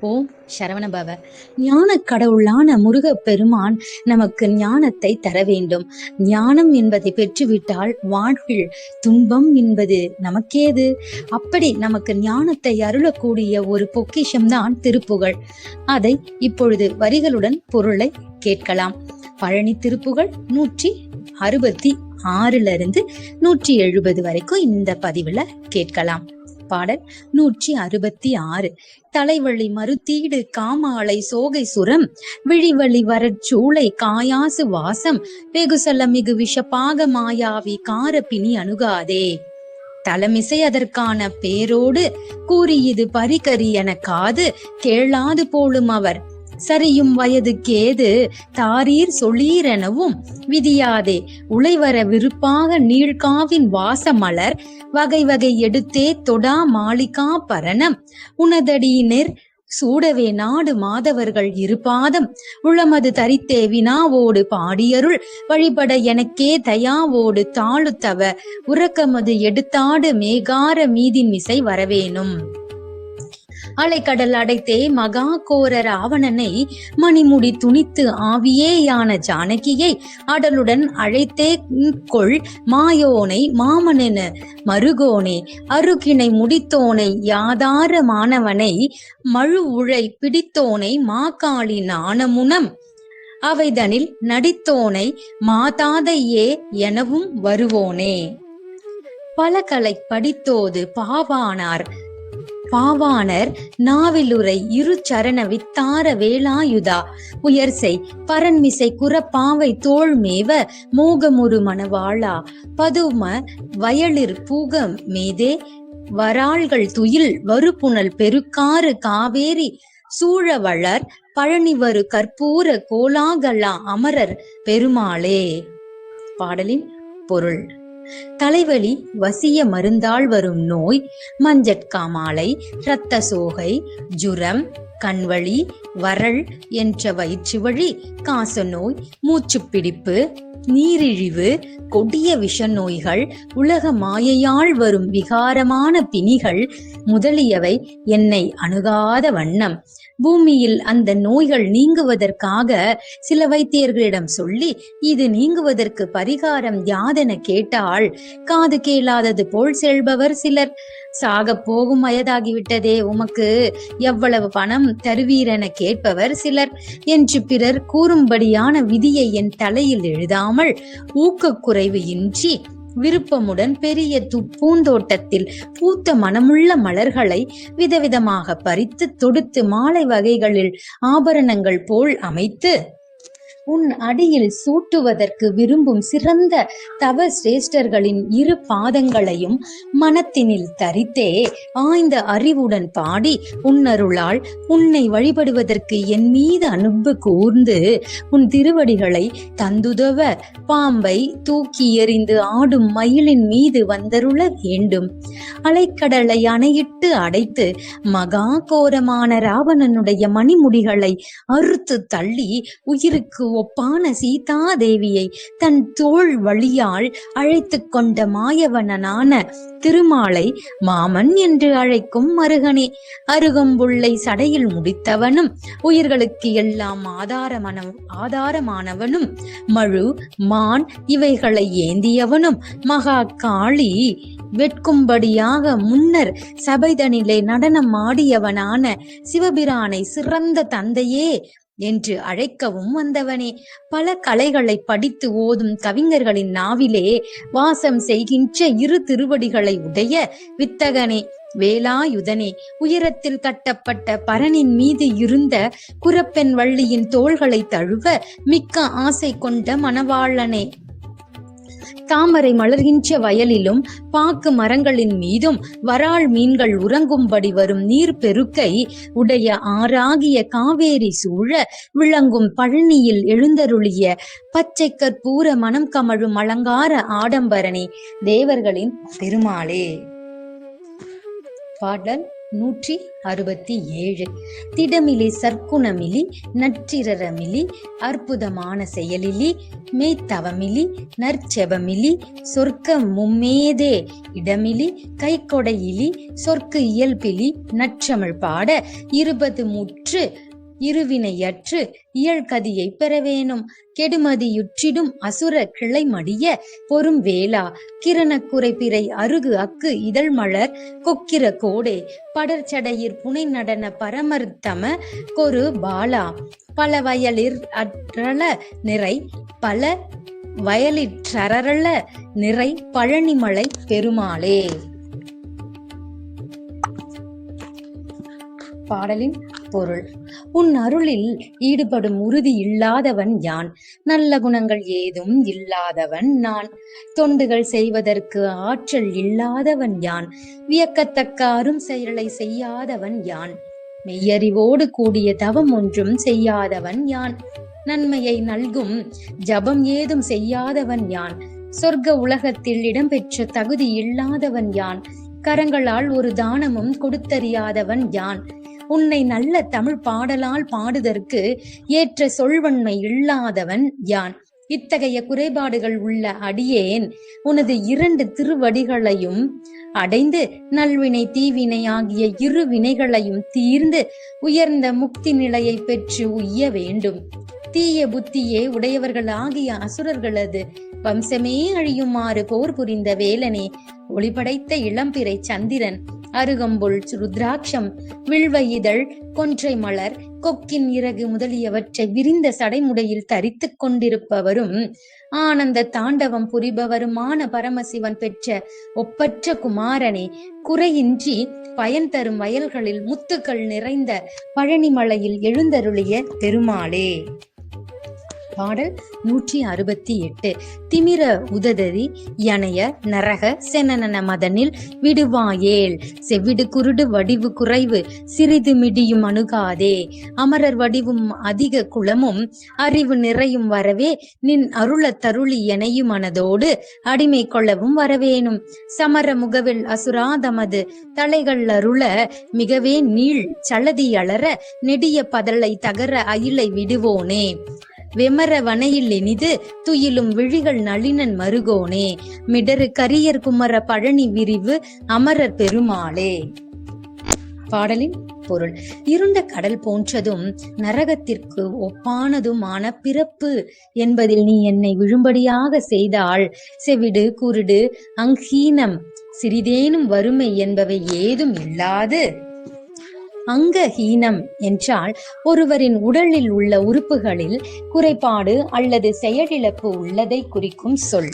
ஓம் சரவணபவ ஞான கடவுளான முருகப் பெருமான் நமக்கு ஞானத்தை தர வேண்டும். ஞானம் என்பதை பெற்றுவிட்டால் வாழ்வில் துன்பம் என்பது நமக்கேது? அப்படி நமக்கு ஞானத்தை அருளக்கூடிய ஒரு பொக்கிஷம்தான் திருப்புகழ். அதை இப்பொழுது வரிகளுடன் பொருளை கேட்கலாம். பழனி திருப்புகழ் நூற்றி அறுபத்தி ஆறுல இருந்து நூற்றி எழுபது வரைக்கும் இந்த பதிவுல கேட்கலாம். பாடல் நூற்றி அறுபத்தி ஆறு. தலைவழி மறுத்தீடு காமாலை சோகை சுரம். விழிவழி வரச்சூளை காயாசு வாசம். வெகுசல மிகு விஷபாக மாயாவி கார பிணி அணுகாதே. தலமிசை அதற்கான பேரோடு கூறியது பரிகரி என காது. கேளாது போலும் அவர் சரியும் வயதுக்கேது தாரீர் சொல்லீரெனவும் விதியாதே உளைவர விருப்பாக நீழ்காவின் வாசமலர் வகை வகை எடுத்தே தொடா மாளிகா பரணம். உனதடியினர் சூடவே நாடு மாதவர்கள் இருபாதம். உளமது தரித்தே வினாவோடு பாடியருள் வழிபட எனக்கே தயாவோடு தாழுத்தவ உறக்கமது எடுத்தாடு மேகார மீதின் மிசை வரவேணும் அலைக்கடல் அடைத்தே மகா கோர ராவணனை மணிமுடி துணித்து ஆவியேயான ஜானகியை அடலுடன் அழைத்தே கொள் மாயோனை மாமனென மருகோனே அருகினை முடித்தோனை யாதார மாணவனை மழு உழை பிடித்தோனை மாகாளி நாணமுனம் அவைதனில் நடித்தோனை மாதாதையே எனவும் வருவோனே. பலகலை படித்தோது பாவானார் பாவாணர் நாவிலுரை இரு சரண வித்தார வேலாயுதா உயர்சை பரன்மிசை குரப்பாவை தோல்மேவ மோகமுரு மணவாளா. பதும வயலிர் பூக மேதே வராள்கள் துயில் வறுப்புணல் பெருக்காறு காவேரி. சூழவளர் பழனிவரு கற்பூர கோலாகலா அமரர் பெருமாளே. பாடலின் பொருள். தலைவலி வசிய மருந்தால் வரும் நோய் மஞ்சட்காமாலை இரத்த சோகை ஜுரம் கண்வழி வரள் என்ற வயிற்று வழி காச நோய் மூச்சுப்பிடிப்பு நீரிழிவு கொடிய விஷ நோய்கள் உலக மாயையால் வரும் விகாரமான பிணிகள் முதலியவை என்னை அணுகாத வண்ணம். பூமியில் அந்த நோய்கள் நீங்குவதற்காக சில வைத்தியர்களிடம் சொல்லி இது நீங்குவதற்கு பரிகாரம் யாதென கேட்டால் காது கேளாதது போல் செல்பவர் சிலர். சாக போகும் வயதாகிவிட்டதே. உமக்கு எவ்வளவு பணம் தருவீரென கேட்பவர் சிலர். என்று பிறர் கூறும்படியான விதியை என் தலையில் எழுதாமல் ஊக்கக்குறைவு இன்றி விருப்பமுடன் பெரிய து பூந்தோட்டத்தில் பூத்த மனமுள்ள மலர்களை விதவிதமாக பறித்து தொடுத்து மாலை வகைகளில் ஆபரணங்கள் போல் அமைத்து உன் அடியில் சூட்டுவதற்கு விரும்பும் சிறந்த தவ சிரேஷ்டர்களின் இரு பாதங்களையும் மனத்தினில் தரித்தே ஆய்ந்த அறிவுடன் பாடி உன்னருளால் உன்னை வழிபடுவதற்கு என் மீது அன்பு கூர்ந்து உன் திருவடிகளை தந்துதவ பாம்பை தூக்கி எறிந்து ஆடும் மயிலின் மீது வந்தருள வேண்டும். அலைக்கடலை அணையிட்டு அடைத்து மகா கோரமான ராவணனுடைய மணிமுடிகளை அறுத்து தள்ளி உயிருக்கு ஒப்பான சீதா தேவியை தன் தோள் வழியால் அழைத்து கொண்ட மாயவனனான திருமாலை மாமன் என்று அழைக்கும் மருகனே அருகம்புள்ளை சடையில் முடித்தவனும் உயிர்களுக்கு எல்லாம் ஆதாரமான ஆதாரமானவனும் மழு மான் இவைகளை ஏந்தியவனும் மகா காளி வெட்கும்படியாக முன்னர் சபைதனிலே நடனம் ஆடியவனான சிவபிரானை சிறந்த தந்தையே என்று அழைக்கவும் வந்தவனே. பல கலைகளை படித்து ஓதும் கவிஞர்களின் நாவிலே வாசம் செய்கின்ற இரு திருவடிகளை உடைய வித்தகனே வேலாயுதனே. உயரத்தில் கட்டப்பட்ட பரனின் மீது இருந்த குரப்பெண் வள்ளியின் தோள்களை தழுவ மிக்க ஆசை கொண்ட மணவாளனே. தாமரை மலர்கின்ற வயலிலும் பாக்கு மரங்களின் மீதும் வராள் மீன்கள் உறங்கும்படி வரும் நீர் பெருக்கை உடைய ஆறாகிய காவேரி சூழ விளங்கும் பழனியில் எழுந்தருளிய பச்சை கற்பூர மனம் கமழும் அலங்கார ஆடம்பரணி தேவர்களின் பெருமாளே. பாடல் நூற்றி அறுபத்தி ஏழு. திடமிலி சற்குணமிலி நற்றிரமிலி அற்புதமான செயலிலி மெய்த்தவமிலி நற்செவமிலி சொர்க்க மும்மேதே இடமிலி கைக்கொடையிலி சொர்க்கு இயல்பிலி நற்றமிழ் பாட இருபது முற்று இருவினையற்று இயல்கதியை பெறவேணும் கெடுமதியுற்றிடும் அசுர கிளை மடிய பொறும் வேளா. கிரணக்குறை பிறை அருகு அக்கு இதழ் மலர். கொக்கிர கோடே படர்ச்சடையிற் புனை நடன பரமர்த்தம கொரு பாலா. பல வயலிற் அற்றள நிறை. பல வயலிற்றரள நிறை. பழனிமலை பெருமாளே. பாடலின் பொருள். உன் அருளில் ஈடுபடும் உறுதி இல்லாதவன் யான்? நல்ல குணங்கள் ஏதும் இல்லாதவன் நான். தொண்டுகள் செய்வதற்கு ஆற்றல் இல்லாதவன் யான்? வியக்கத்தக்க அரும் செயலை செய்யாதவன் யான்? மெய்யறிவோடு கூடிய தவம் ஒன்றும் செய்யாதவன் யான்? நன்மையை நல்கும் ஜபம் ஏதும் செய்யாதவன் யான்? சொர்க்க உலகத்தில் இடம்பெற்ற தகுதி இல்லாதவன் யான்? கரங்களால் ஒரு தானமும் கொடுத்தறியாதவன் யான்? உன்னை நல்ல தமிழ் பாடலால் பாடுதற்கு ஏற்ற சொல்வன்மை இல்லாதவன் யான். இத்தகைய குறைபாடுகள் உள்ள அடியேன். உனது இரண்டு திருவடிகளையும் அடைந்து நல்வினை தீவினை ஆகிய இரு வினைகளையும் தீர்ந்து உயர்ந்த முக்தி நிலையை பெற்று உய்ய வேண்டும். தீய புத்தியே உடையவர்கள் ஆகிய அசுரர்களது வம்சமே அழியுமாறு போர் புரிந்த வேலனே. ஒளிபடைத்த இளம்பிறை சந்திரன் அருகம்புல் ருத்ராட்சம் வில்வ இதழ் கொன்றை மலர் கொக்கின் இறகு முதலியவற்றை விரிந்த சடைமுடையில் தரித்துக் கொண்டிருப்பவரும் ஆனந்த தாண்டவம் புரிபவருமான பரமசிவன் பெற்ற ஒப்பற்ற குமாரனே குறையின்றி பயன் தரும் வயல்களில் முத்துக்கள் நிறைந்த பழனிமலையில் எழுந்தருளிய பெருமாளே. பாடல் நூற்றி அறுபத்தி எட்டு. திமிர உததரி யனைய நரக செனன மதனில் விடுவாயேல். செவ்விடு குருடு வடிவு குறைவு சிறிது மிடியும் அணுகாதே. அமரர் வடிவும் அதிக குளமும் அறிவு நிறையும் வரவே நின் அருள தருளி எனையும் மனதோடு அடிமை கொள்ளவும் வரவேணும் சமர முகவில் அசுராதமது தலைகள் அருள மிகவே நீள் சலதி அளர நெடிய பதலை தகர அயிலை விடுவோனே. வெமர வனையில் இனிது துயிலும் விழிகள் நளினன் மருகோனே. மிடரு கரியர் குமர பழனி விரிவு அமரர் பெருமாளே. பாடலின் பொருள். இருண்ட கடல் போன்றதும் நரகத்திற்கு ஒப்பானதுமான பிறப்பு என்பதில் நீ என்னை விழும்படியாக செய்தால் செவிடு குருடு அங்கீனம் சிறிதேனும் வறுமை என்பவை ஏதும் இல்லாது. அங்கஹீனம் என்றால் ஒருவரின் உடலில் உள்ள உறுப்புகளில் குறைபாடு அல்லது செயலிழப்பு உள்ளதை குறிக்கும் சொல்.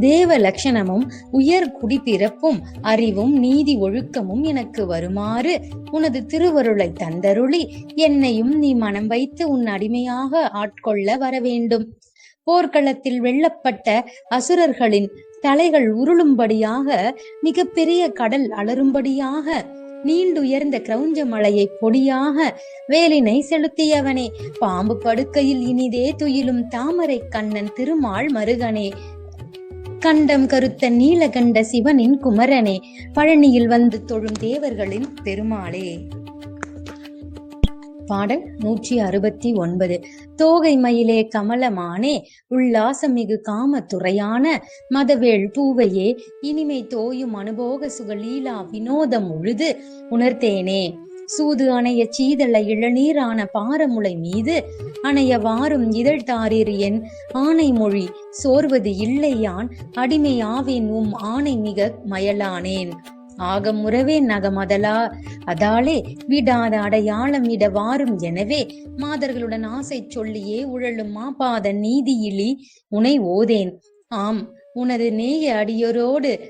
தேவ லட்சணமும் உயர் குடிப்பிறப்பும் அறிவும் நீதி ஒழுக்கமும் எனக்கு வருமாறு உனது திருவருளை தந்தருளி என்னையும் நீ மனம் வைத்து உன் அடிமையாக ஆட்கொள்ள வரவேண்டும். போர்க்களத்தில் வெல்லப்பட்ட அசுரர்களின் தலைகள் உருளும்படியாக மிகப்பெரிய கடல் அலரும்படியாக நீண்டுயர்ந்த கிரௌஞ்ச மலையை பொடியாக வேலினை செலுத்தியவனே. பாம்பு படுக்கையில் இனிதே துயிலும் தாமரை கண்ணன் திருமால் மருகனே. கண்டம் கருத்த நீலகண்ட சிவனின் குமரனே. பழனியில் வந்து தொழும் தேவர்களின் பெருமாளே பாடல் நூற்றி அறுபத்தி ஒன்பது. தோகை மயிலே கமலமானே உல்லாசமிகு காமத்துறையான மதவேள் பூவையே இனிமை தோயும் அனுபோக சுகலீலா வினோதம் உழுது உணர்த்தேனே. சூது அணைய சீதள இளநீரான பாரமுளை மீது அணைய வாரும் இதழ் தாரீர் என் ஆணை மொழி சோர்வது இல்லையான் அடிமை ஆவேன் உம் ஆணை மிக மயலானேன். ஆகம் உறவே நகமதலா. அதாலே விடாத அடையாளம் இட வாரும் எனவே மாதர்களுடன் ஆசை சொல்லியே உழலும் மாபாத நீதியிலி உனை ஓதேன். ஆம் உனது நேய அடியோரோடு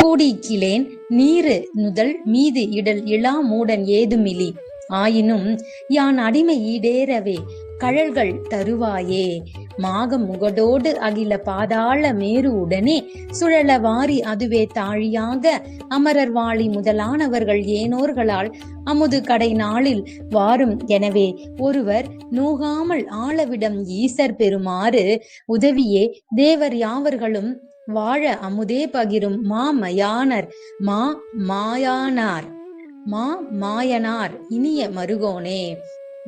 கூடிக்கிலேன். நீரு நுதல் மீது இடல் இளா மூடன் ஏதுமிலி. ஆயினும் யான் அடிமை ஈடேறவே கழல்கள் தருவாயே. மாகம் முகடோடு அகில பாதாள மேரு உடனே சுழல வாரி அதுவே தாழியாக. அமரர் வாழி முதலானவர்கள் ஏனோர்களால் அமுது கடை நாளில் வாரும். எனவே ஒருவர் நோகாமல் ஆளவிடம் ஈசர் பெறுமாறு உதவியே தேவர் யாவர்களும் வாழ அமுதே பகிரும் மாமயானர் மா மாயானார் மா மாயனார் இனிய மருகோனே.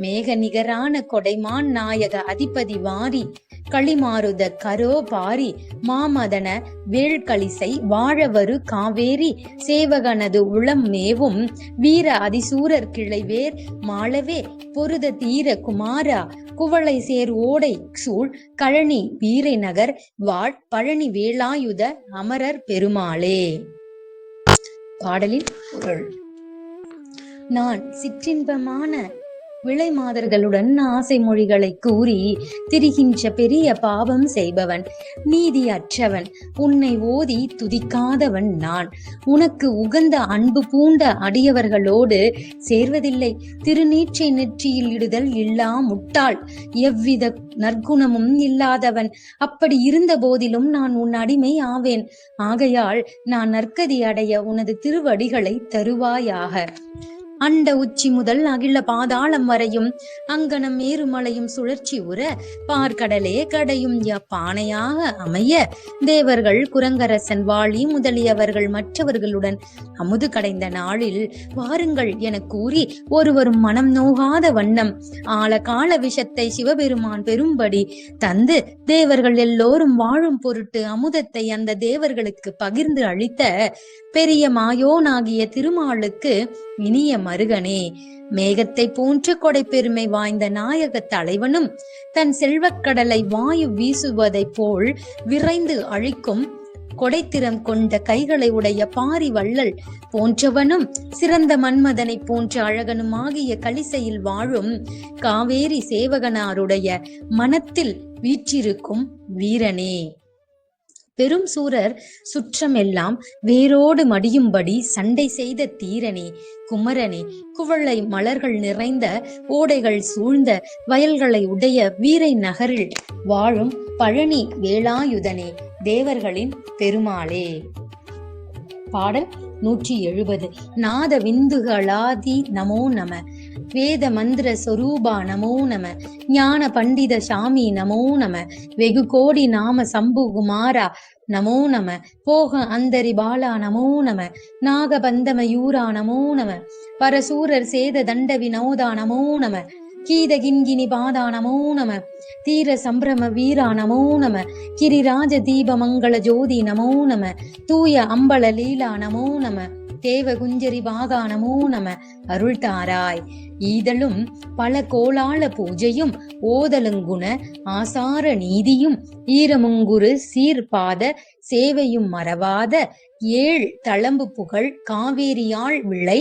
மேக நிகரான கொடைமான் நாயக அதிபதி வாரி களிமாருத கரோ பாரி மாமதன வேள்களிசை வாழவரு காவேரி சேவகனது உளம் மேவும் வீர அதிசூரர் கிளைவேர் மாளவே பொருத தீர குமாரா குவளை சேர் ஓடை சூழ் கழனி வீரை நகர் வாழ் பழனி வேலாயுத அமரர் பெருமாளே. பாடலின் பொருள். நான் சிற்றின்பமான விளை மாதர்களுடன் ஆசை மொழிகளை கூறி திரிகின்ற பெரிய பாவம் செய்பவன் நீதி அற்றவன் உன்னை ஓதி துதிக்காதவன் நான். உனக்கு உகந்த அன்பு பூண்ட அடியவர்களோடு சேர்வதில்லை. திருநீற்றை நெற்றியில் இடுதல் இல்லா முட்டாள். எவ்வித நற்குணமும் இல்லாதவன். அப்படி இருந்த போதிலும் நான் உன் அடிமை ஆவேன். ஆகையால் நான் நற்கதி அடைய உனது திருவடிகளை தருவாயாக. அண்ட உச்சி முதல் அகில பாதாளம் வரையும் அங்கனம் ஏறுமலையும் சுழற்சி உற பார்க்கடலே கடையும் பானையாக அமைய தேவர்கள் குரங்கரசன் வாளி முதலியவர்கள் மற்றவர்களுடன் அமுது கடைந்த நாளில் வாருங்கள் என கூறி ஒருவரும் மனம் நோகாத வண்ணம் ஆழகால விஷத்தை சிவபெருமான் பெரும்படி தந்து தேவர்கள் எல்லோரும் வாழும் பொருட்டு அமுதத்தை அந்த தேவர்களுக்கு பகிர்ந்து அளித்த பெரிய மாயோனாகிய திருமாலுக்கு இனிய மருகனே மேகத்தை போன்று கொடை பெருமை வாய்ந்த நாயக தலைவனும் தன் செல்வக்கடலை வாயு வீசுவதைப் போல் விரைந்து அழிக்கும் கொடைத்திறம் கொண்ட கைகளை உடைய பாரி வள்ளல் போன்றவனும் சிறந்த மன்மதனை போன்ற அழகனும் ஆகிய கலிசையில் வாழும் காவேரி சேவகனாருடைய மனத்தில் வீற்றிருக்கும் வீரனே. பெரும் சூரர் சுற்றமெல்லாம் வேரோடு மடியும்படி சண்டை செய்த தீரனே குமரனே குவளை மலர்கள் நிறைந்த ஓடைகள் சூழ்ந்த வயல்களை உடைய வீரை நகரில் வாழும் பழனி வேலாயுதனே தேவர்களின் பெருமாளே. பாடல் நூற்றி எழுபது. நாத விந்துகளாதி நமோ நம. வேத மந்திர சொரூபா நமோ நம ஞான பண்டித சாமி நமோ நம வெகு கோடி நாம சம்பு குமாரா நமோ நம போக அந்தரி பாலா நமோ நம நாகபந்தமயூரா நமோ நம பரசூரர் சேத தண்ட வினோதா நமோ நம கீத கிண்கினி பாதா நமோ நம தீர சம்பிரம வீரா நமோ நம கிரிராஜ தீப மங்கள ஜோதி நமோ நம தூய அம்பல லீலா நமோ நம தேவ குஞ்சரி பாகா நமோ நம அருள் தாராய் ஈதலும் பல கோலால பூஜையும் ஓதலுங்குண ஆசார நீதியும் ஈரமுங்குரு சீர்பாத சேவையும் மறவாத ஏழ் தளம்பு புகழ் காவேரியாள் விளை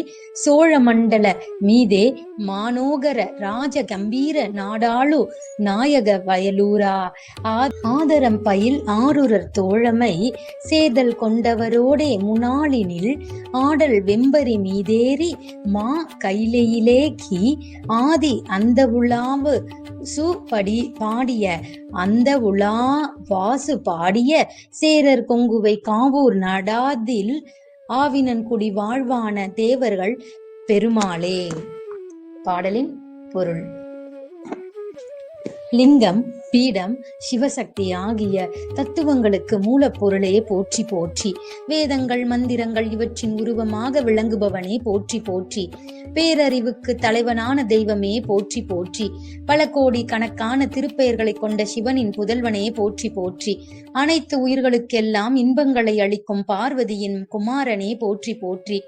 சோழமண்டல மீதே மானோகர ராஜ கம்பீர நாடாளு நாயக வயலூரா. ஆ- ஆதரம் பயில் ஆருரர் தோழமை சேதல் கொண்டவரோடே முனாளினில் ஆடல் வெம்பரி மீதேறி மா கைலையிலே கி ஆதி அந்த உலாவு சுபடி பாடிய அந்த உலா வாசு பாடிய சேரர் கொங்குவை காவூர் நடாதில் ஆவினன்குடி வாழ்வான தேவர்கள் பெருமாளே. பாடலின் பொருள். லிங்கம் பீடம் சிவசக்தி ஆகிய தத்துவங்களுக்கு மூலப்பொருளே போற்றி போற்றி. வேதங்கள் மந்திரங்கள் இவற்றின் உருவமாக விளங்குபவனே போற்றி போற்றி. பேரறிவுக்கு தலைவனான தெய்வமே போற்றி போற்றி. பல கோடி கணக்கான திருப்பெயர்களை கொண்ட சிவனின் புதல்வனே போற்றி போற்றி. அனைத்து உயிர்களுக்கெல்லாம் இன்பங்களை அளிக்கும் பார்வதியின் குமாரனே போற்றி போற்றி.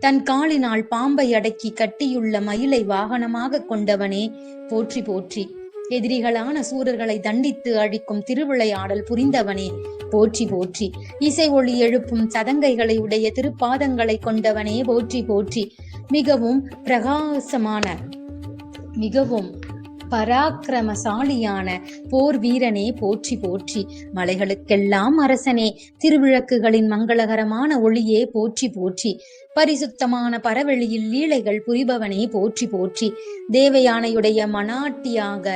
தன் காலினால் பாம்பை அடக்கி கட்டியுள்ள மயிலை வாகனமாக கொண்டவனே போற்றி போற்றி. எதிரிகளான சூரர்களை தண்டித்து அழிக்கும் திருவிளையாடல் புரிந்தவனே. போற்றி போற்றி. இசை ஒளி எழுப்பும் சதங்கைகளை உடைய திருப்பாதங்களை கொண்டவனே. போற்றி போற்றி. மிகவும் பிரகாசமான மிகவும் பராக்கிரமசாலியான போர் வீரனே. போற்றி போற்றி. மலைகளுக்கெல்லாம் அரசனே. திருவிளக்குகளின் மங்களகரமான ஒளியே. போற்றி போற்றி. பரிசுத்தமான பரவெளியில் லீலைகள் புரிபவனே போற்றி போற்றி. தேவயானையுடைய மனாட்டியாக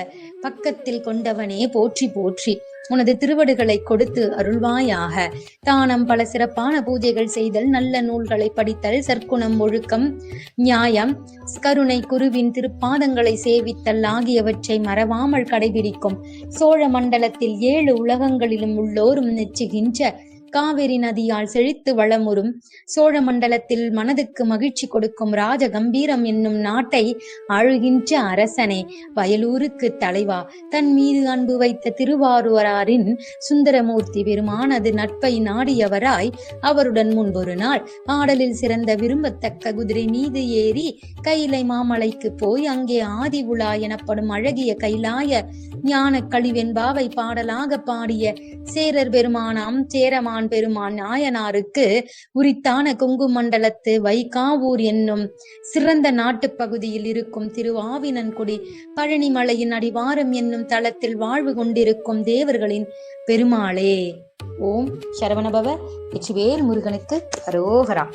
பக்கத்தில் கொண்டவனே போற்றி போற்றி. உனது திருவடுகளை கொடுத்து அருள்வாயாக. தானம் பல சிறப்பான பூஜைகள் செய்தல் நல்ல நூல்களை படித்தல் சற்குணம் ஒழுக்கம் நியாயம் கருணை குருவின் திருப்பாதங்களை சேவித்தல் ஆகியவற்றை மறவாமல் கடைபிடிக்கும். சோழ மண்டலத்தில் ஏழு உலகங்களிலும் உள்ளோரும் நெச்சுகின்ற காவிரி நதியால் செழித்து வளமுறும் சோழ மண்டலத்தில் மனதுக்கு மகிழ்ச்சி கொடுக்கும் ராஜகம்பீரம் என்னும் நாட்டை ஆளுகின்ற அரசனே வயலூருக்கு தலைவா. தன் மீது அன்பு வைத்த திருவாரூராரின் சுந்தரமூர்த்தி பெருமானது நட்பை நாடியவராய் அவருடன் முன்பொரு நாள் ஆடலில் சிறந்த விரும்பத்தக்க குதிரை மீது ஏறி கைலை மாமலைக்கு போய் அங்கே ஆதி உலா எனப்படும் அழகிய கைலாய ஞான கழிவென்பாவை பாடலாக பாடிய சேரர் பெருமானாம் சேரமான் பெருமான் நாயனாருக்கு உரித்தான கொங்கு மண்டலத்து வைகாவூர் என்னும் சிறந்த நாட்டுப் பகுதியில் இருக்கும் திருவாவினன்குடி பழனிமலையின் அடிவாரம் என்னும் தளத்தில் வாழ்வு கொண்டிருக்கும் தேவர்களின் பெருமாளே. ஓம் சரவணபவ வெற்றிவேல் முருகனுக்கு அரோகரா